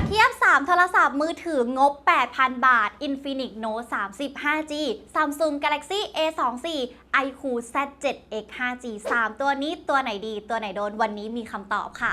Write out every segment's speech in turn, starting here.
บเทียบ 3 โทรศัพท์มือถืองบ 8,000 บาท Infinix Note 30 5G Samsung Galaxy A24 IQ Z7X 5G 3 ตัวนี้ตัวไหนดีตัวไหนโดนวันนี้มีคำตอบค่ะ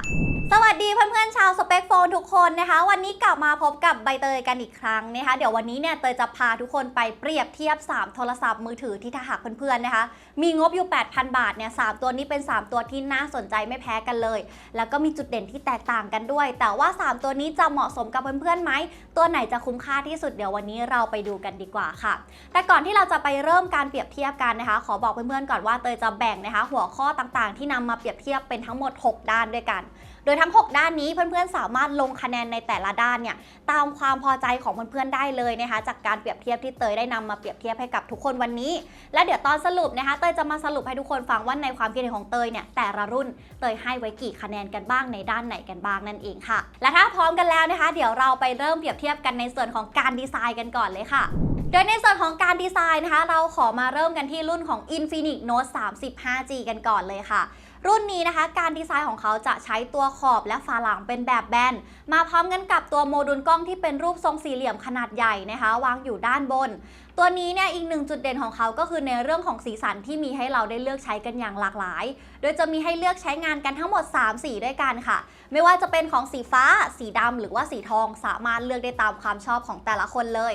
สวัสดีเพื่อนๆชาวสเปคโฟนทุกคนนะคะ วันนี้กลับมาพบกับใบเตยกันอีกครั้งนะคะ เดี๋ยววันนี้เนี่ยเตยจะพาทุกคนไปเปรียบเทียบ 3 โทรศัพท์มือถือที่ถ้าหากเพื่อนๆนะคะ มีงบอยู่ 8,000 บาทเนี่ยสามตัวนี้เป็น 3 ตัวที่น่าสนใจไม่แพ้กันเลย แล้วก็มีจุดเด่นที่แตกต่างกันด้วย แต่ว่า 3 ตัวนี้จะเหมาะสมกับเพื่อนๆไหมตัวไหนจะคุ้มค่าที่สุดเดี๋ยววันนี้เราไปดูกันดีกว่าค่ะ แต่ก่อนที่เราจะไปเริ่มการเปรียบเทียบกันนะคะขอบอกเพื่อนๆก่อนว่าเตยจะแบ่งนะคะ หัวข้อต่างๆ ที่นำมาเปรียบเทียบเป็นทั้งหมด 6 ด้านด้วยกัน โดยทั้ง 6 ด้านนี้เพื่อนๆสามารถลงคะแนนในแต่ละด้านเนี่ยตามความพอใจของเพื่อนๆได้เลยนะคะ จากการเปรียบเทียบที่เตยได้นำมาเปรียบเทียบให้กับทุกคนวันนี้ และเดี๋ยวตอนสรุปนะคะ เตยจะมาสรุปให้ทุกคนฟังว่าในความคิดเห็นของเตยเนี่ยแต่ละรุ่นเตยให้ไว้กี่คะแนนกันบ้างในด้านไหนกันบ้างนั่นเองค่ะ และถ้าพร้อมกันแล้วนะคะ เดี๋ยวเราไปเริ่มเปรียบเทียบกันในส่วนของการดีไซน์กันก่อนเลยค่ะ โดยในส่วนของการดีไซน์นะคะ เราขอมาเริ่มกันที่รุ่นของ Infinix Note 30 5G กันก่อนเลยค่ะ รุ่นนี้นะคะ การดีไซน์ของเขาจะใช้ตัวขอบและฝาหลังเป็นแบบแบน มาพร้อมกันกับตัวโมดูลกล้องที่เป็นรูปทรงสี่เหลี่ยมขนาดใหญ่นะคะ วางอยู่ด้านบน ตัวนี้เนี่ยอีกหนึ่งจุดเด่นของเขาก็คือในเรื่องของสีสันที่มีให้เราได้เลือกใช้กันอย่างหลากหลาย โดยจะมีให้เลือกใช้งานกันทั้งหมด 3 สีด้วยกันค่ะ ไม่ว่าจะเป็นของสีฟ้า สีดำหรือว่าสีทอง สามารถเลือกได้ตามความชอบของแต่ละคนเลย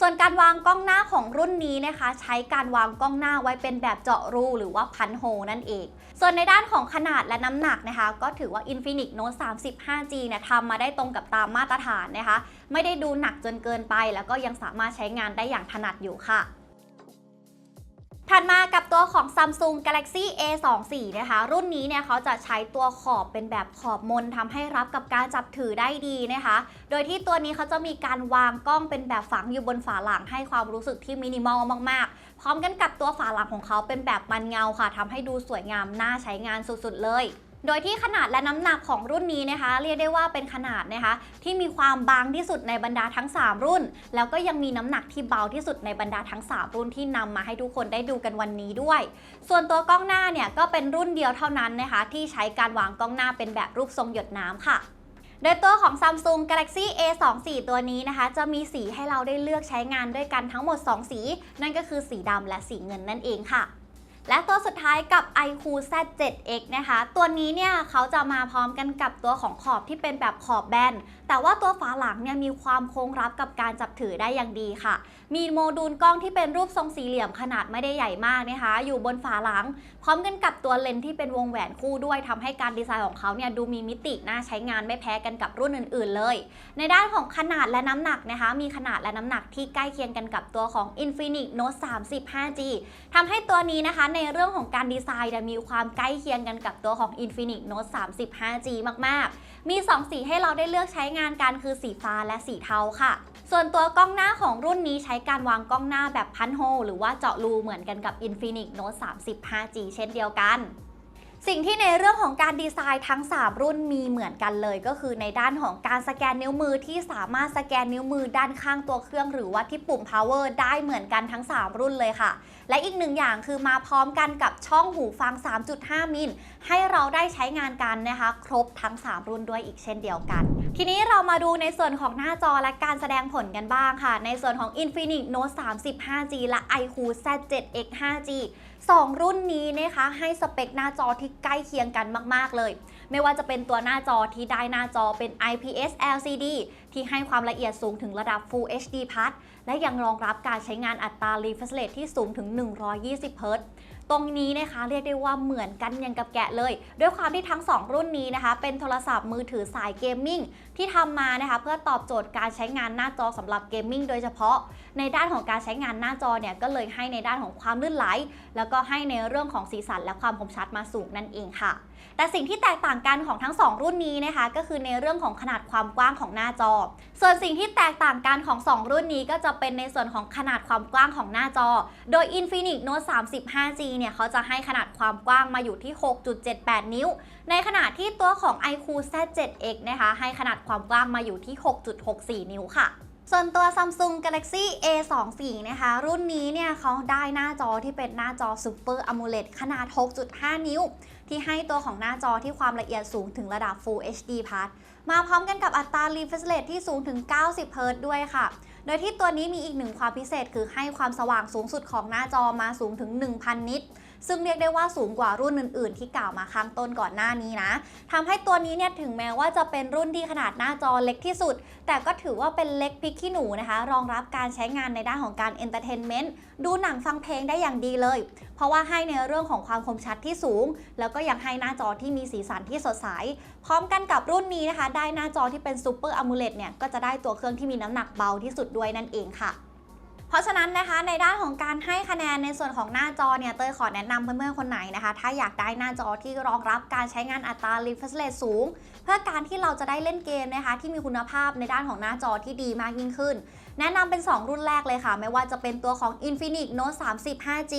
ส่วนการวางกล้องหน้าของรุ่นนี้นะคะ ใช้การวางกล้องหน้าไว้เป็นแบบเจาะรูหรือว่าพันโฮนั่นเอง ส่วนในด้านของขนาดและน้ำหนักนะคะ ก็ถือว่า Infinix Note 30 5G เนี่ยทำมาได้ตรงกับตามมาตรฐานนะคะ ไม่ได้ดูหนักจนเกินไป แล้วก็ยังสามารถใช้งานได้อย่างถนัดอยู่ค่ะ ถัดมากับตัวของ Samsung Galaxy A24 นะคะ รุ่นนี้เนี่ยเขาจะใช้ตัวขอบเป็นแบบขอบมนทำให้รับกับการจับถือได้ดีนะคะ โดยที่ตัวนี้เขาจะมีการวางกล้องเป็นแบบฝังอยู่บนฝาหลังให้ความรู้สึกที่มินิมอลมากๆ พร้อมกันกับตัวฝาหลังของเขาเป็นแบบมันเงาค่ะทำให้ดูสวยงามน่าใช้งานสุดๆเลย โดยที่ขนาดและน้ำหนักของรุ่นนี้นะคะ เรียกได้ว่าเป็นขนาดนะคะ ที่มีความบางที่สุดในบรรดาทั้ง 3 รุ่น แล้วก็ยังมีน้ำหนักที่เบาที่สุดในบรรดาทั้ง 3 รุ่นที่นำมาให้ทุกคนได้ดูกันวันนี้ด้วย ส่วนตัวกล้องหน้าเนี่ยก็เป็นรุ่นเดียวเท่านั้นนะคะ ที่ใช้การวางกล้องหน้าเป็นแบบรูปทรงหยดน้ำค่ะโดยตัวของ Samsung Galaxy A24 ตัวนี้นะคะ จะมีสีให้เราได้เลือกใช้งานด้วยกันทั้งหมด 2 สี นั่นก็คือสีดำและสีเงินนั่นเองค่ะ และตัวสุดท้ายกับ iQOO Z7X นะคะ ตัวนี้เนี่ยเขาจะมาพร้อมกันกับตัวของขอบที่เป็นแบบขอบแบน แต่ว่าตัวฝาหลังเนี่ยมีความโค้งรับกับการจับถือได้อย่างดีค่ะ มีโมดูลกล้องที่เป็นรูปทรงสี่เหลี่ยมขนาดไม่ได้ใหญ่มากนะคะ อยู่บนฝาหลัง พร้อมกันกับตัวเลนส์ที่เป็นวงแหวนคู่ด้วยทำให้การดีไซน์ของเขาเนี่ยดูมีมิติน่าใช้งานไม่แพ้กันกับรุ่นอื่น ๆ เลย ในด้านของขนาดและน้ำหนักนะคะ มีขนาดและน้ำหนักที่ใกล้เคียงกันกับตัวของ Infinix Note 30 5G ทำให้ตัวนี้นะคะในเรื่องของการดีไซน์มีความใกล้เคียงกันกับตัวของ Infinix Note 30 5G มาก ๆ มี 2 สีให้เราได้เลือกใช้งานกันคือสีฟ้าและสีเทาค่ะ ส่วนตัวกล้องหน้าของรุ่นนี้ใช้การวางกล้องหน้าแบบพันโฮหรือว่าเจาะรูเหมือนกันกับ Infinix Note 30 5G เช่นเดียวกันสิ่งที่ในเรื่องของการดีไซน์ทั้ง 3 รุ่นมีเหมือนกันเลย ก็คือในด้านของการสแกนนิ้วมือที่สามารถสแกนนิ้วมือด้านข้างตัวเครื่องหรือว่าที่ปุ่ม power ได้เหมือนกันทั้ง 3 รุ่นเลยค่ะและอีกหนึ่งอย่างคือมาพร้อมกันกับช่องหูฟัง 3.5 มิล ให้เราได้ใช้งานกันนะคะ ครบทั้ง 3 รุ่นด้วยอีกเช่นเดียวกัน ทีนี้เรามาดูในส่วนของหน้าจอและการแสดงผลกันบ้างค่ะ ในส่วนของ Infinix Note 30 5G และ iQOO Z7X 5G 2 รุ่นนี้นะคะให้สเปคหน้าจอที่ใกล้เคียงกันมาก ๆ เลย ไม่ว่าจะเป็นตัวหน้าจอที่ได้หน้าจอเป็น IPS LCD ที่ให้ความละเอียดสูงถึงระดับ Full HD Plus และยังรองรับการใช้งานอัตรา refresh rate ที่สูงถึง 120 Hz ตซ์ตรงนี้นะคะเรียกได้ว่าเหมือนกันย่างกับแกะเลย ด้วยความที่ทั้ง 2 รุ่นนี้นะคะ เป็นโทรศัพท์มือถือสายเกมมิ่งที่ทำมานะคะเพื่อตอบโจทย์การใช้งานหน้าจอสำหรับเกมมิ่งโดยเฉพาะ ในด้านของการใช้งานหน้าจอเนี่ยก็เลยให้ในด้านของความลื่นไหล แล้วก็ให้ในเรื่องของสีสันและความคมชัดมาสูงนั่นเองค่ะ แต่สิ่งที่แตกต่างกันของทั้ง 2 รุ่นนี้นะคะ ก็คือในเรื่องของขนาดความกว้างของหน้าจอ ส่วนสิ่งที่แตกต่างกันของ 2 รุ่นนี้ก็จะเป็นในส่วนของขนาดความกว้างของหน้าจอ โดย Infinix Note 30 5G เนี่ยเขาจะให้ขนาดความกว้างมาอยู่ที่ 6.78 นิ้ว ในขณะที่ตัวของ iQOO Z7X นะคะให้ขนาดความกว้างมาอยู่ที่ 6.64 นิ้วค่ะส่วนตัว Samsung Galaxy A24 นะคะ รุ่นนี้เนี่ยเขาได้หน้าจอที่เป็นหน้าจอ Super AMOLED ขนาด 6.5 นิ้ว ที่ให้ตัวของหน้าจอที่ความละเอียดสูงถึงระดับ Full HD Plus มาพร้อมกันกับอัตรา refresh rate ที่สูงถึง 90 Hz ด้วยค่ะ โดยที่ตัวนี้มีอีกหนึ่งความพิเศษคือให้ความสว่างสูงสุดของหน้าจอมาสูงถึง 1,000 นิตซึ่งเรียกได้ว่าสูงกว่ารุ่นอื่น ๆ ที่กล่าวมาข้างต้นก่อนหน้านี้นะทำให้ตัวนี้เนี่ยถึงแม้ว่าจะเป็นรุ่นที่ขนาดหน้าจอเล็กที่สุด แต่ก็ถือว่าเป็นเล็กพริกขี้หนูนะคะ รองรับการใช้งานในด้านของการเอนเตอร์เทนเมนต์ดูหนังฟังเพลงได้อย่างดีเลย เพราะว่าให้ในเรื่องของความคมชัดที่สูง แล้วก็ยังให้หน้าจอที่มีสีสันที่สดใส พร้อมกันกับรุ่นนี้นะคะ ได้หน้าจอที่เป็นซูเปอร์อะมูเลตเนี่ยก็จะได้ตัวเครื่องที่มีน้ำหนักเบาที่สุดด้วยนั่นเองค่ะ ราะฉะนั้นนะคะในด้านของการให้คะแนนในส่วนของหน้าจอเนี่ยเตยขอแนะนำเพื่อนๆคนไหนนะคะ ถ้าอยากได้หน้าจอที่รองรับการใช้งานอัตรา refresh rate สูง เพื่อการที่เราจะได้เล่นเกมนะคะที่มีคุณภาพในด้านของหน้าจอที่ดีมากยิ่งขึ้น แนะนำเป็น 2 รุ่นแรกเลยค่ะ ไม่ว่าจะเป็นตัวของ Infinix Note 30 5G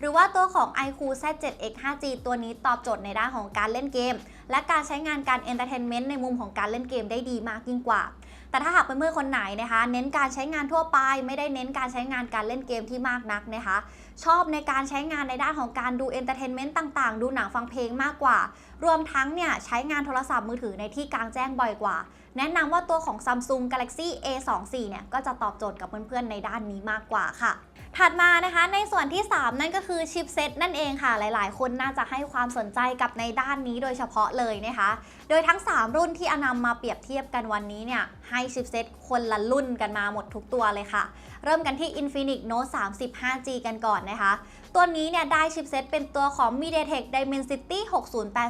หรือว่าตัวของ iQOO Z7X 5G ตัวนี้ตอบโจทย์ในด้านของการเล่นเกม และการใช้งานการ Entertainment ในมุมของการเล่นเกมได้ดีมากยิ่งกว่า แต่ถ้าหากเพื่อนๆคนไหนนะคะ เน้นการใช้งานทั่วไป ไม่ได้เน้นการใช้งานการเล่นเกมที่มากนักนะคะ ชอบในการใช้งานในด้านของการดูเอนเตอร์เทนเมนต์ต่างๆ ดูหนังฟังเพลงมากกว่า รวมทั้งเนี่ยใช้งานโทรศัพท์มือถือในที่กลางแจ้งบ่อยกว่า แนะนำว่าตัวของ Samsung Galaxy A24 เนี่ยก็จะตอบโจทย์กับเพื่อนๆในด้านนี้มากกว่าค่ะ ถัดมานะคะในส่วนที่ 3 นั่นก็คือชิปเซตนั่นเองค่ะ หลายๆ คนน่าจะให้ความสนใจกับในด้านนี้โดยเฉพาะเลยนะคะ โดยทั้ง 3 รุ่นที่อนำมาเปรียบเทียบกันวันนี้เนี่ยให้ชิปเซตคนละรุ่นกันมาหมดทุกตัวเลยค่ะ เริ่มกันที่ Infinix Note 30 5G กันก่อนนะคะ ตัวนี้เนี่ยได้ชิปเซตเป็นตัวของ MediaTek Dimensity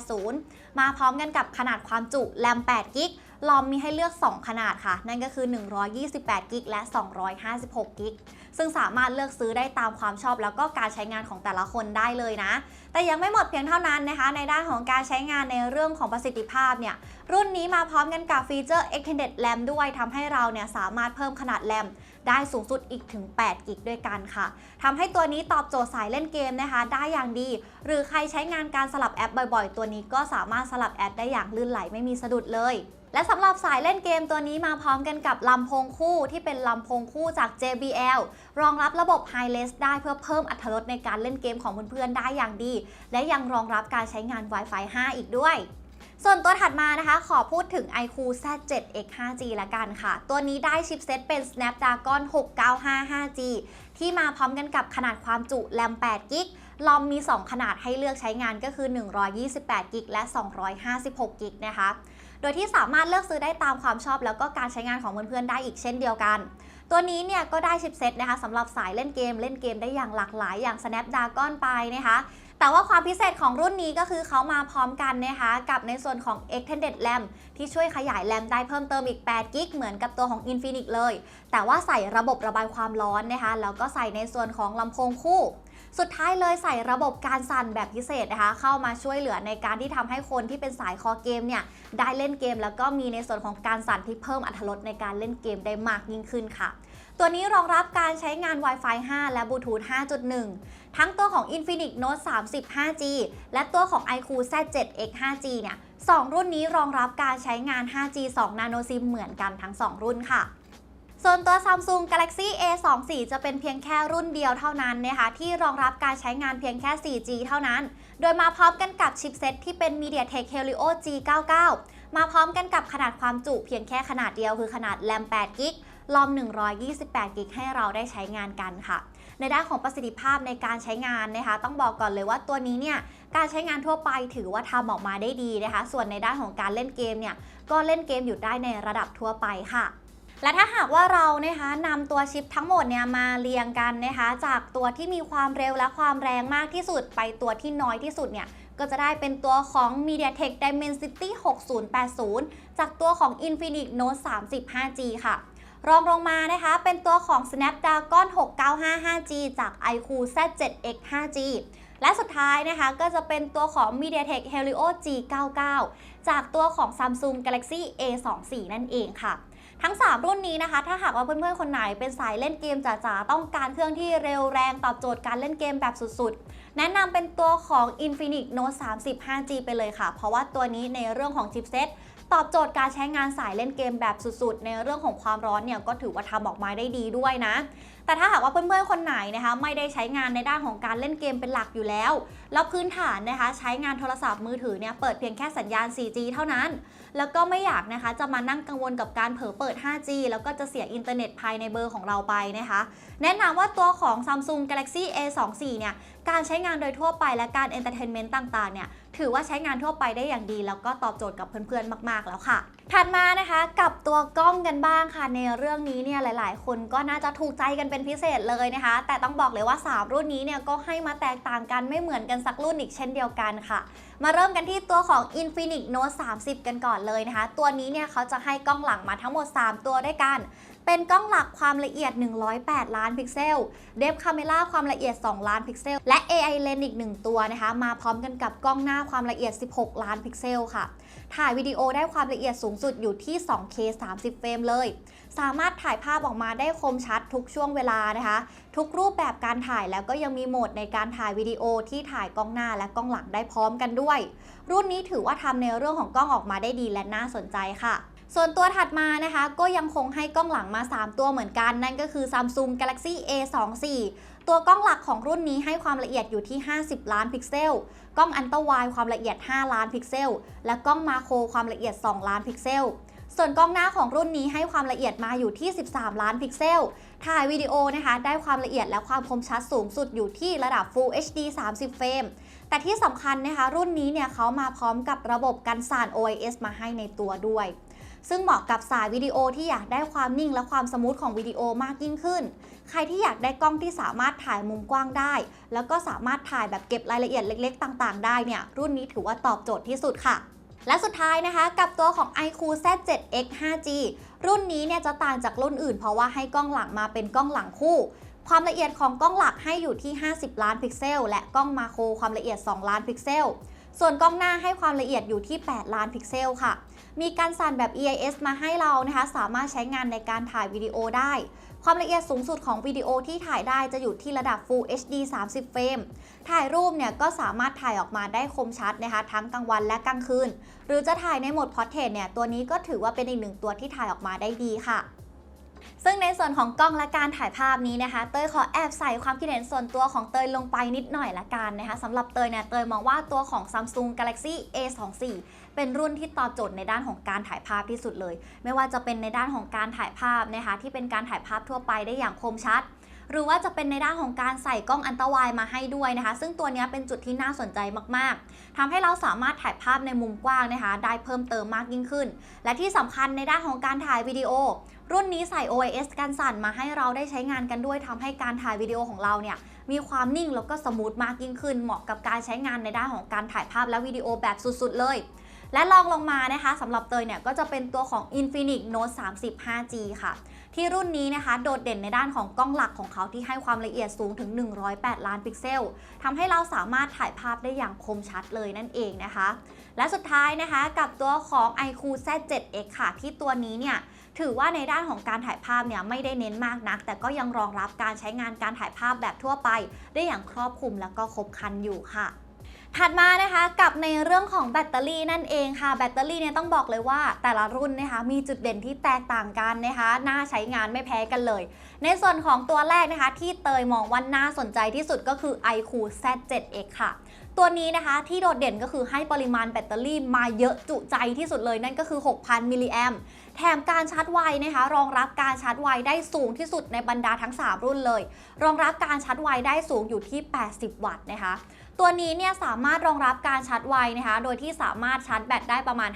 6080 มาพร้อมกันกับขนาดความจุแรม8 g b ลอมมีให้เลือก 2 ขนาดค่ะ นั่นก็คือ 128 g b และ 256 g b ซึ่งสามารถเลือกซื้อได้ตามความชอบแล้วก็การใช้งานของแต่ละคนได้เลยนะ แต่ยังไม่หมดเพียงเท่านั้นนะคะ ในด้านของการใช้งานในเรื่องของประสิทธิภาพเนี่ยรุ่นนี้มาพร้อมกันกับฟีเจอร์ Extended RAM ด้วยทำให้เราเนี่ยสามารถเพิ่มขนาดแรมได้สูงสุดอีกถึง 8 กิกด้วยกันค่ะทำให้ตัวนี้ตอบโจทย์สายเล่นเกมนะคะ ได้อย่างดี หรือใครใช้งานการสลับแอปบ่อยๆ ตัวนี้ก็สามารถสลับแอปได้อย่างลื่นไหลไม่มีสะดุดเลย และสำหรับสายเล่นเกมตัวนี้มาพร้อมกันกับลำโพงคู่ที่เป็นลำโพงคู่จาก JBL รองรับระบบ Hi-Res ได้เพื่อเพิ่มอรรถรสในการเล่นเกมของเพื่อนๆได้อย่างดี และยังรองรับการใช้งาน Wi-Fi 5 อีกด้วยส่วนตัวถัดมานะคะ ขอพูดถึง iQOO Z7X 5G ละกันค่ะ ตัวนี้ได้ชิปเซตเป็น Snapdragon 695 5G ที่มาพร้อมกันกับขนาดความจุแรม8 g b ลอมมี 2 ขนาดให้เลือกใช้งานก็คือ 128 g b และ 256 g b นะคะ โดยที่สามารถเลือกซื้อได้ตามความชอบ แล้วก็การใช้งานของเพื่อนๆได้อีกเช่นเดียวกัน ตัวนี้เนี่ยก็ได้ชิปเซตนะคะสำหรับสายเล่นเกม เล่นเกมได้อย่างหลากหลายอย่าง Snapdragon ไปนะคะแต่ว่าความพิเศษของรุ่นนี้ก็คือเขามาพร้อมกันนะคะกับในส่วนของ Extended RAM ที่ช่วยขยายแรมได้เพิ่มเติมอีก8กิกเหมือนกับตัวของ Infinix เลย แต่ว่าใส่ระบบระบายความร้อนนะคะแล้วก็ใส่ในส่วนของลำโพงคู่ สุดท้ายเลยใส่ระบบการสั่นแบบพิเศษนะคะ เข้ามาช่วยเหลือในการที่ทำให้คนที่เป็นสายคอเกมเนี่ยได้เล่นเกม แล้วก็มีในส่วนของการสั่นที่เพิ่มอรรถรสในการเล่นเกมได้มากยิ่งขึ้นค่ะ ตัวนี้รองรับการใช้งาน Wi-Fi 5 และบลูทูธ5.1 ทั้งตัวของ Infinix Note 30 5G และตัวของ iQOO Z7X 5G เนี่ยสองรุ่นนี้รองรับการใช้งาน 5G 2 Nano SIM เหมือนกันทั้ง 2 รุ่นค่ะ ส่วนตัว Samsung Galaxy A24 จะเป็นเพียงแค่รุ่นเดียวเท่านั้นนะคะที่รองรับการใช้งานเพียงแค่ 4G เท่านั้น โดยมาพร้อมกันกับชิปเซ็ตที่เป็น MediaTek Helio G99 มาพร้อมกันกับขนาดความจุเพียงแค่ขนาดเดียวคือขนาดแรม8กิกลอม 128 กิกให้เราได้ใช้งานกันค่ะ ในด้านของประสิทธิภาพในการใช้งานนะคะ ต้องบอกก่อนเลยว่าตัวนี้เนี่ย การใช้งานทั่วไปถือว่าทำออกมาได้ดีนะคะ ส่วนในด้านของการเล่นเกมเนี่ย ก็เล่นเกมอยู่ได้ในระดับทั่วไปค่ะ และถ้าหากว่าเรานะคะนำตัวชิปทั้งหมดเนี่ยมาเรียงกันนะคะ จากตัวที่มีความเร็วและความแรงมากที่สุด ไปตัวที่น้อยที่สุดเนี่ยก็จะได้เป็นตัวของ MediaTek Dimensity 6080 จากตัวของ Infinix Note 30 5G ค่ะ รองลงมานะคะเป็นตัวของ Snapdragon 695 5G จาก iQOO Z7X 5G และสุดท้ายนะคะก็จะเป็นตัวของ MediaTek Helio G99 จากตัวของ Samsung Galaxy A24 นั่นเองค่ะ ทั้ง 3 รุ่นนี้นะคะ ถ้าหากว่าเพื่อนๆคนไหนเป็นสายเล่นเกมจ๋าๆต้องการเครื่องที่เร็วแรงตอบโจทย์การเล่นเกมแบบสุดๆ แนะนำเป็นตัวของ Infinix Note 30 5G ไปเลยค่ะ เพราะว่าตัวนี้ในเรื่องของชิปเซ็ตตอบโจทย์การใช้งานสายเล่นเกมแบบสุดๆ ในเรื่องของความร้อนเนี่ยก็ถือว่าทำออกมาได้ดีด้วยนะ แต่ถ้าหากว่าเพื่อนๆ คนไหนนะคะไม่ได้ใช้งานในด้านของการเล่นเกมเป็นหลักอยู่แล้ว แล้วพื้นฐานนะคะใช้งานโทรศัพท์มือถือเนี่ยเปิดเพียงแค่สัญญาณ 4G เท่านั้น แล้วก็ไม่อยากนะคะจะมานั่งกังวลกับการเผลอเปิด 5G แล้วก็จะเสียอินเทอร์เน็ตภายในเบอร์ของเราไปนะคะ แนะนำว่าตัวของ Samsung Galaxy A24 เนี่ยการใช้งานโดยทั่วไปและการเอนเตอร์เทนเมนต์ต่างๆเนี่ยถือว่าใช้งานทั่วไปได้อย่างดี แล้วก็ตอบโจทย์กับเพื่อนๆ มาก ๆ แล้วค่ะ ถัดมานะคะกับตัวกล้องกันบ้างค่ะ ในเรื่องนี้เนี่ยหลาย ๆ คนก็น่าจะถูกใจกันเป็นพิเศษเลยนะคะ แต่ต้องบอกเลยว่า 3 รุ่นนี้เนี่ยก็ให้มาแตกต่างกันไม่เหมือนกันสักรุ่นอีกเช่นเดียวกันค่ะ มาเริ่มกันที่ตัวของ Infinix Note 30 กันก่อนเลยนะคะ ตัวนี้เนี่ยเขาจะให้กล้องหลังมาทั้งหมด 3 ตัวด้วยกัน เป็นกล้องหลักความละเอียด 108 ล้านพิกเซล เดฟคาเมล่าความละเอียด 2 ล้านพิกเซล และ AI Lens อีก 1 ตัวนะคะ มาพร้อมกันกับกล้องหน้าความละเอียด 16 ล้านพิกเซลค่ะ ถ่ายวิดีโอได้ความละเอียดสูงสุดอยู่ที่ 2K 30 เฟรมเลย สามารถถ่ายภาพออกมาได้คมชัดทุกช่วงเวลานะคะ ทุกรูปแบบการถ่ายแล้วก็ยังมีโหมดในการถ่ายวิดีโอที่ถ่ายกล้องหน้าและกล้องหลังได้พร้อมกันด้วย รุ่นนี้ถือว่าทำในเรื่องของกล้องออกมาได้ดีและน่าสนใจค่ะส่วนตัวถัดมานะคะ ก็ยังคงให้กล้องหลังมา 3 ตัวเหมือนกัน นั่นก็คือ Samsung Galaxy A24 ตัวกล้องหลักของรุ่นนี้ให้ความละเอียดอยู่ที่ 50 ล้านพิกเซล กล้องอันเตอร์ไวความละเอียด 5 ล้านพิกเซล และกล้องมาโครความละเอียด 2 ล้านพิกเซล ส่วนกล้องหน้าของรุ่นนี้ให้ความละเอียดมาอยู่ที่ 13 ล้านพิกเซล ถ่ายวิดีโอนะคะได้ความละเอียดและความคมชัดสูงสุดอยู่ที่ระดับ Full HD 30 เฟรม แต่ที่สำคัญนะคะรุ่นนี้เนี่ยเขามาพร้อมกับระบบกันสั่น OIS มาให้ในตัวด้วย ซึ่งเหมาะกับสายวิดีโอที่อยากได้ความนิ่งและความสมูทของวิดีโอมากยิ่งขึ้น ใครที่อยากได้กล้องที่สามารถถ่ายมุมกว้างได้ แล้วก็สามารถถ่ายแบบเก็บรายละเอียดเล็ก ๆ ต่าง ๆ ได้เนี่ยรุ่นนี้ถือว่าตอบโจทย์ที่สุดค่ะ และสุดท้ายนะคะกับตัวของ iQOO Z7X 5G รุ่นนี้เนี่ยจะต่างจากรุ่นอื่น เพราะว่าให้กล้องหลังมาเป็นกล้องหลังคู่ ความละเอียดของกล้องหลักให้อยู่ที่ 50 ล้านพิกเซล และกล้องมาโครความละเอียด 2 ล้านพิกเซล ส่วนกล้องหน้าให้ความละเอียดอยู่ที่ 8 ล้านพิกเซลค่ะ มีการสั่นแบบ EIS มาให้เรานะคะ สามารถใช้งานในการถ่ายวิดีโอได้ ความละเอียดสูงสุดของวิดีโอที่ถ่ายได้จะอยู่ที่ระดับ Full HD 30 เฟรม ถ่ายรูปเนี่ยก็สามารถถ่ายออกมาได้คมชัดนะคะทั้งกลางวันและกลางคืน หรือจะถ่ายในโหมด Portrait เนี่ยตัวนี้ก็ถือว่าเป็นอีกหนึ่งตัวที่ถ่ายออกมาได้ดีค่ะซึ่งในส่วนของกล้องและการถ่ายภาพนี้นะคะ เตยขอแอบใส่ความคิดเห็นส่วนตัวของเตยลงไปนิดหน่อยละกันนะคะสำหรับเตยเนี่ยเตยมองว่าตัวของ Samsung Galaxy A24 เป็นรุ่นที่ตอบโจทย์ในด้านของการถ่ายภาพที่สุดเลย ไม่ว่าจะเป็นในด้านของการถ่ายภาพนะคะที่เป็นการถ่ายภาพทั่วไปได้อย่างคมชัด หรือว่าจะเป็นในด้านของการใส่กล้องอันตรายมาให้ด้วยนะคะ ซึ่งตัวนี้เป็นจุดที่น่าสนใจมากๆทำให้เราสามารถถ่ายภาพในมุมกว้างนะคะ ได้เพิ่มเติมมากยิ่งขึ้น และที่สำคัญในด้านของการถ่ายวิดีโอ รุ่นนี้ใส่ OIS กันสั่นมาให้เราได้ใช้งานกันด้วยทำให้การถ่ายวิดีโอของเราเนี่ยมีความนิ่งแล้วก็สมูทมากยิ่งขึ้น เหมาะกับการใช้งานในด้านของการถ่ายภาพและวิดีโอแบบสุดๆเลย และลองลงมานะคะสำหรับเตยเนี่ยก็จะเป็นตัวของ Infinix Note 30 5G ค่ะ ที่รุ่นนี้นะคะ โดดเด่นในด้านของกล้องหลักของเขาที่ให้ความละเอียดสูงถึง 108 ล้านพิกเซลทำให้เราสามารถถ่ายภาพได้อย่างคมชัดเลยนั่นเองนะคะ และสุดท้ายนะคะกับตัวของ iQOO Z7X ค่ะ ที่ตัวนี้เนี่ยถือว่าในด้านของการถ่ายภาพเนี่ยไม่ได้เน้นมากนัก แต่ก็ยังรองรับการใช้งานการถ่ายภาพแบบทั่วไป ได้อย่างครอบคลุมแล้วก็ครบครันอยู่ค่ะ ถัดมานะคะกับในเรื่องของแบตเตอรี่นั่นเองค่ะ แบตเตอรี่เนี่ยต้องบอกเลยว่าแต่ละรุ่นนะคะมีจุดเด่นที่แตกต่างกันนะคะน่าใช้งานไม่แพ้กันเลย ในส่วนของตัวแรกนะคะที่เตยมองว่าน่าสนใจที่สุดก็คือ iQOO Z7X ค่ะตัวนี้นะคะที่โดดเด่นก็คือให้ปริมาณแบตเตอรี่มาเยอะจุใจที่สุดเลยนั่นก็คือ 6,000 มิลลิแอมแถมการชาร์จไวนะคะ รองรับการชาร์จไวได้สูงที่สุดในบรรดาทั้ง 3 รุ่นเลย รองรับการชาร์จไวได้สูงอยู่ที่ 80 วัตต์นะคะ ตัวนี้เนี่ยสามารถรองรับการชาร์จไวนะคะ โดยที่สามารถชาร์จแบตได้ประมาณ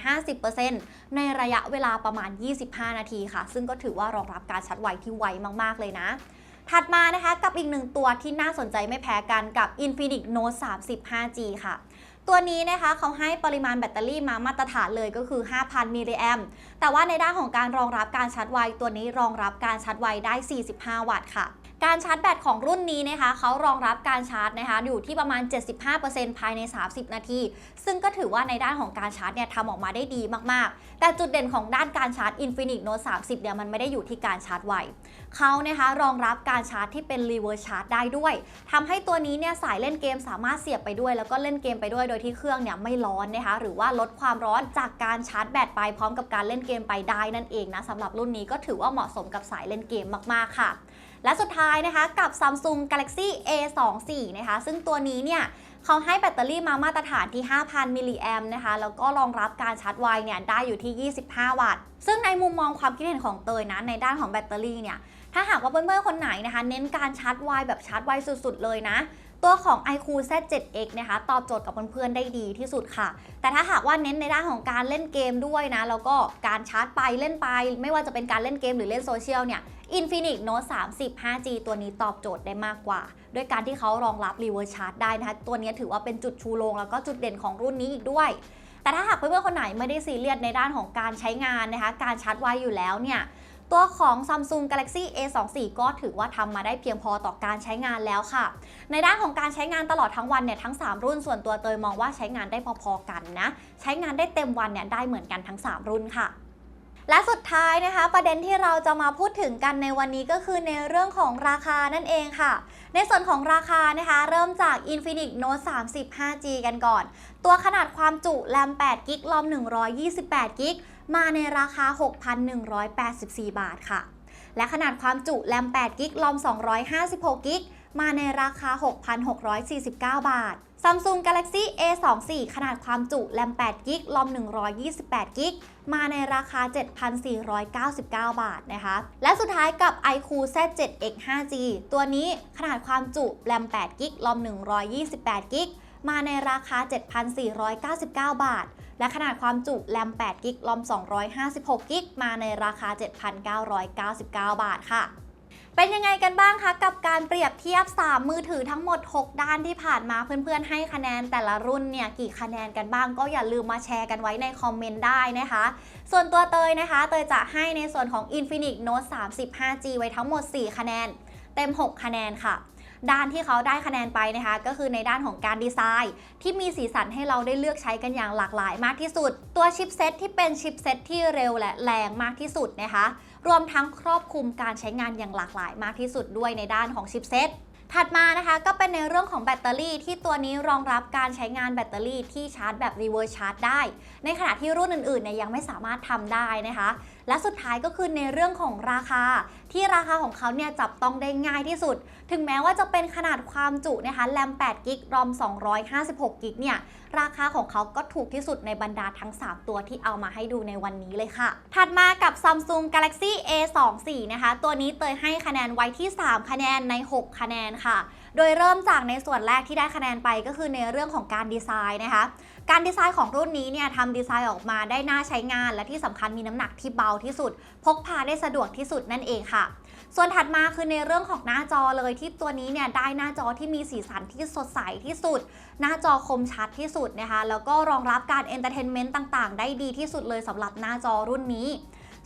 50%ในระยะเวลาประมาณ 25 นาทีค่ะ ซึ่งก็ถือว่ารองรับการชาร์จไวที่ไวมากๆเลยนะถัดมานะคะกับอีกหนึ่งตัวที่น่าสนใจไม่แพ้กันกับ Infinix Note 30 5G ค่ะ ตัวนี้นะคะเขาให้ปริมาณแบตเตอรี่มามาตรฐานเลยก็คือ 5,000 มิลลิแอมแต่ว่าในด้านของการรองรับการชาร์จไวตัวนี้รองรับการชาร์จไวได้ 45 วัตต์ค่ะ การชาร์จแบตของรุ่นนี้นะคะเขารองรับการชาร์จนะคะอยู่ที่ประมาณ 75%ภายใน 30 นาที ซึ่งก็ถือว่าในด้านของการชาร์จเนี่ยทำออกมาได้ดีมากๆ แต่จุดเด่นของด้านการชาร์จ Infinix Note 30เนี่ยมันไม่ได้อยู่ที่การชาร์จไวเขานะคะรองรับการชาร์จที่เป็น reverse charge ได้ด้วยทำให้ตัวนี้เนี่ยสายเล่นเกมสามารถเสียบไปด้วย แล้วก็เล่นเกมไปด้วยโดยดยที่เครื่องเนี่ยไม่ร้อนนะคะหรือว่าลดความร้อนจากการชาร์จแบตไปพร้อมกับการเล่นเกมไปได้นั่นเองนะสำหรับรุ่นนี้ก็ถือว่าเหมาะสมกับสายเล่นเกมมากๆค่ะ และสุดท้ายนะคะกับ Samsung Galaxy A24 นะคะซึ่งตัวนี้เนี่ยเขาให้แบตเตอรี่มามาตรฐานที่ 5,000 มิลลิแอมนะคะ แล้วก็รองรับการชาร์จไวเนี่ยได้อยู่ที่ 25 วัตต์ ซึ่งในมุมมองความคิดเห็นของเตยนะ ในด้านของแบตเตอรี่เนี่ย ถ้าหากว่าเพื่อนๆคนไหนนะคะ เน้นการชาร์จไวแบบชาร์จไวสุดๆเลยนะ ตัวของ iQ Z7X นะคะตอบโจทย์กับเพื่อนๆได้ดีที่สุดค่ะ แต่ถ้าหากว่าเน้นในด้านของการเล่นเกมด้วยนะ แล้วก็การชาร์จไปเล่นไป ไม่ว่าจะเป็นการเล่นเกมหรือเล่นโซเชียลเนี่ย Infinix Note 30 5G ตัวนี้ตอบโจทย์ได้มากกว่า ด้วยการที่เขารองรับ reverse charge ได้นะคะ ตัวนี้ถือว่าเป็นจุดชูโรงแล้วก็จุดเด่นของรุ่นนี้อีกด้วยแต่ถ้าหากเพื่อนๆคนไหนไม่ได้ซีเรียสในด้านของการใช้งานนะคะ การชาร์จไวอยู่แล้วเนี่ย ตัวของ Samsung Galaxy A24 ก็ถือว่าทำมาได้เพียงพอต่อการใช้งานแล้วค่ะ ในด้านของการใช้งานตลอดทั้งวันเนี่ยทั้ง 3 รุ่นส่วนตัวเตยมองว่าใช้งานได้พอๆกันนะ ใช้งานได้เต็มวันเนี่ยได้เหมือนกันทั้ง 3 รุ่นค่ะและสุดท้ายนะคะ ประเด็นที่เราจะมาพูดถึงกันในวันนี้ก็คือในเรื่องของราคานั่นเองค่ะ ในส่วนของราคานะคะ เริ่มจาก Infinix Note 30 5G กันก่อน ตัวขนาดความจุแรม8กิกลอม128กิก มาในราคา 6,184 บาทค่ะ และขนาดความจุแรม8กิกลอม 256กิกมาในราคา 6,649 บาท Samsung Galaxy A24 ขนาดความจุแรม8กิกลอม 128กิกมาในราคา 7,499 บาทนะคะ และสุดท้ายกับ iQ Z7X 5G ตัวนี้ขนาดความจุแรม8กิกลอม 128กิกมาในราคา 7,499 บาท และขนาดความจุแรม8กิกลอม 256กิกมาในราคา 7,999 บาทค่ะเป็นยังไงกันบ้างคะ กับการเปรียบเทียบ 3 มือถือทั้งหมด 6 ด้านที่ผ่านมาเพื่อนๆ ให้คะแนนแต่ละรุ่นเนี่ยกี่คะแนนกันบ้างก็อย่าลืมมาแชร์กันไว้ในคอมเมนต์ได้นะคะ ส่วนตัวเตยนะคะ เตยจะให้ในส่วนของ Infinix Note 30 5G ไว้ทั้งหมด 4 คะแนน เต็ม 6 คะแนนค่ะ ด้านที่เขาได้คะแนนไปนะคะ ก็คือในด้านของการดีไซน์ ที่มีสีสันให้เราได้เลือกใช้กันอย่างหลากหลายมากที่สุด ตัวชิปเซตที่เป็นชิปเซตที่เร็วและแรงมากที่สุดนะคะ รวมทั้งครอบคลุมการใช้งานอย่างหลากหลายมากที่สุดด้วยในด้านของชิปเซตถัดมานะคะก็เป็นในเรื่องของแบตเตอรี่ที่ตัวนี้รองรับการใช้งานแบตเตอรี่ที่ชาร์จแบบรีเวิร์สชาร์จได้ ในขณะที่รุ่นอื่นๆเนี่ยยังไม่สามารถทำได้นะคะ และสุดท้ายก็คือในเรื่องของราคา ที่ราคาของเขาเนี่ยจับต้องได้ง่ายที่สุด ถึงแม้ว่าจะเป็นขนาดความจุนะคะแรม8กิกรอม256กิกเนี่ยราคาของเขาก็ถูกที่สุดในบรรดาทั้ง 3 ตัวที่เอามาให้ดูในวันนี้เลยค่ะ ถัดมากับ Samsung Galaxy A24 นะคะ ตัวนี้เตยให้คะแนนไว้ที่ 3 คะแนนใน 6 คะแนนค่ะ โดยเริ่มจากในส่วนแรกที่ได้คะแนนไปก็คือในเรื่องของการดีไซน์นะคะ การดีไซน์ของรุ่นนี้เนี่ยทำดีไซน์ออกมาได้น่าใช้งานและที่สำคัญมีน้ำหนักที่เบาที่สุด พกพาได้สะดวกที่สุดนั่นเองค่ะ ส่วนถัดมาคือในเรื่องของหน้าจอเลยที่ตัวนี้เนี่ยได้หน้าจอที่มีสีสันที่สดใสที่สุด หน้าจอคมชัดที่สุดนะคะแล้วก็รองรับการเอนเตอร์เทนเมนต์ต่างๆ ได้ดีที่สุดเลยสำหรับหน้าจอรุ่นนี้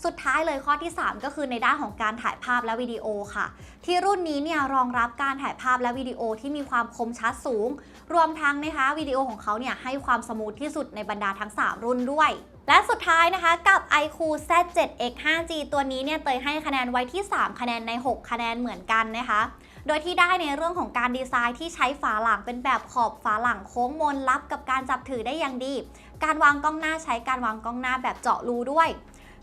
สุดท้ายเลยข้อที่ 3 ก็คือในด้านของการถ่ายภาพและวิดีโอค่ะ ที่รุ่นนี้เนี่ยรองรับการถ่ายภาพและวิดีโอที่มีความคมชัดสูง รวมทั้งนะคะวิดีโอของเขาเนี่ยให้ความสมูทที่สุดในบรรดาทั้ง 3 รุ่นด้วยและสุดท้ายนะคะกับ iQ Z7X 5G ตัวนี้เนี่ยเตยให้คะแนนไว้ที่ 3 คะแนนใน 6 คะแนนเหมือนกันนะคะ โดยที่ได้ในเรื่องของการดีไซน์ที่ใช้ฝาหลังเป็นแบบขอบฝาหลังโค้งมนรับกับการจับถือได้อย่างดี การวางกล้องหน้าใช้การวางกล้องหน้าแบบเจาะรูด้วย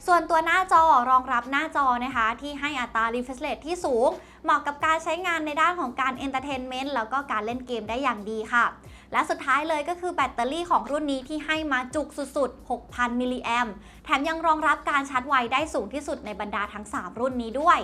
ส่วนตัวหน้าจอรองรับหน้าจอนะคะ ที่ให้อัตรา refresh rate ที่สูง เหมาะกับการใช้งานในด้านของการ entertainment แล้วก็การเล่นเกมได้อย่างดีค่ะ และสุดท้ายเลยก็คือแบตเตอรี่ของรุ่นนี้ที่ให้มาจุกสุดๆ 6,000 มิลลิแอมแถมยังรองรับการชาร์จไวได้สูงที่สุดในบรรดาทั้ง 3 รุ่นนี้ด้วย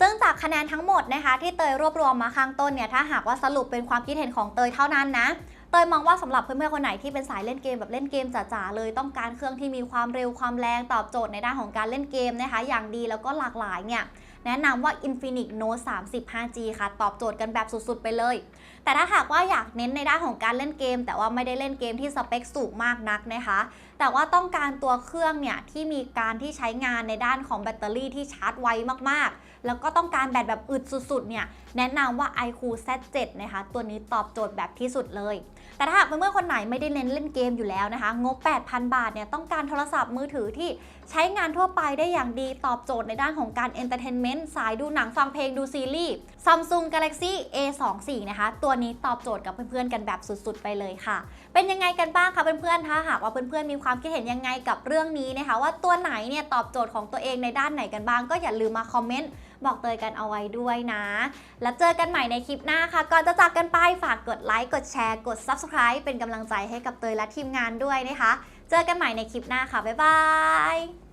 ซึ่งจากคะแนนทั้งหมดนะคะที่เตยรวบรวมมาข้างต้นเนี่ยถ้าหากว่าสรุปเป็นความคิดเห็นของเตยเท่านั้นนะ เตยมองว่าสำหรับเพื่อนๆคนไหนที่เป็นสายเล่นเกมแบบเล่นเกมจ๋าๆเลยต้องการเครื่องที่มีความเร็วความแรงตอบโจทย์ในด้านของการเล่นเกมนะคะอย่างดีแล้วก็หลากหลายเนี่ยแนะนำว่า Infinix Note 30 5G ค่ะ ตอบโจทย์กันแบบสุดๆ ไปเลย แต่ถ้าหากว่าอยากเน้นในด้านของการเล่นเกม แต่ว่าไม่ได้เล่นเกมที่สเปคสูงมากนักนะคะ แต่ว่าต้องการตัวเครื่องเนี่ยที่มีการที่ใช้งานในด้านของแบตเตอรี่ที่ชาร์จไวมากๆ แล้วก็ต้องการแบตแบบอึดสุดๆ เนี่ย แนะนำว่า iQOO Z7 นะคะ ตัวนี้ตอบโจทย์แบบที่สุดเลย แต่ถ้าหากเมื่อคนไหนไม่ได้เน้นเล่นเกมอยู่แล้วนะคะ งบ 8,000 บาท เนี่ย ต้องการโทรศัพท์มือถือที่ใช้งานทั่วไปได้อย่างดี ตอบโจทย์ในด้านของการเอนเตอร์เทนเมนต์ สายดูหนังฟังเพลงดูซีรีส์ Samsung Galaxy A24 นะคะ ตัวนี้ตอบโจทย์กับเพื่อนๆกันแบบสุดๆ ไปเลยค่ะ เป็นยังไงกันบ้างคะเพื่อนๆ ถ้าหากว่าเพื่อนๆ มีความคิดเห็นยังไงกับเรื่องนี้นะคะ ว่าตัวไหนเนี่ยตอบโจทย์ของตัวเองในด้านไหนกันบ้าง ก็อย่าลืมมาคอมเมนต์บอกเตยกันเอาไว้ด้วยนะ แล้วเจอกันใหม่ในคลิปหน้าค่ะ ก่อนจะจากกันไปฝากกดไลค์ กดแชร์ กด Subscribe เป็นกำลังใจให้กับเตยและทีมงานด้วยนะคะ เจอกันใหม่ในคลิปหน้าค่ะ บ๊ายบาย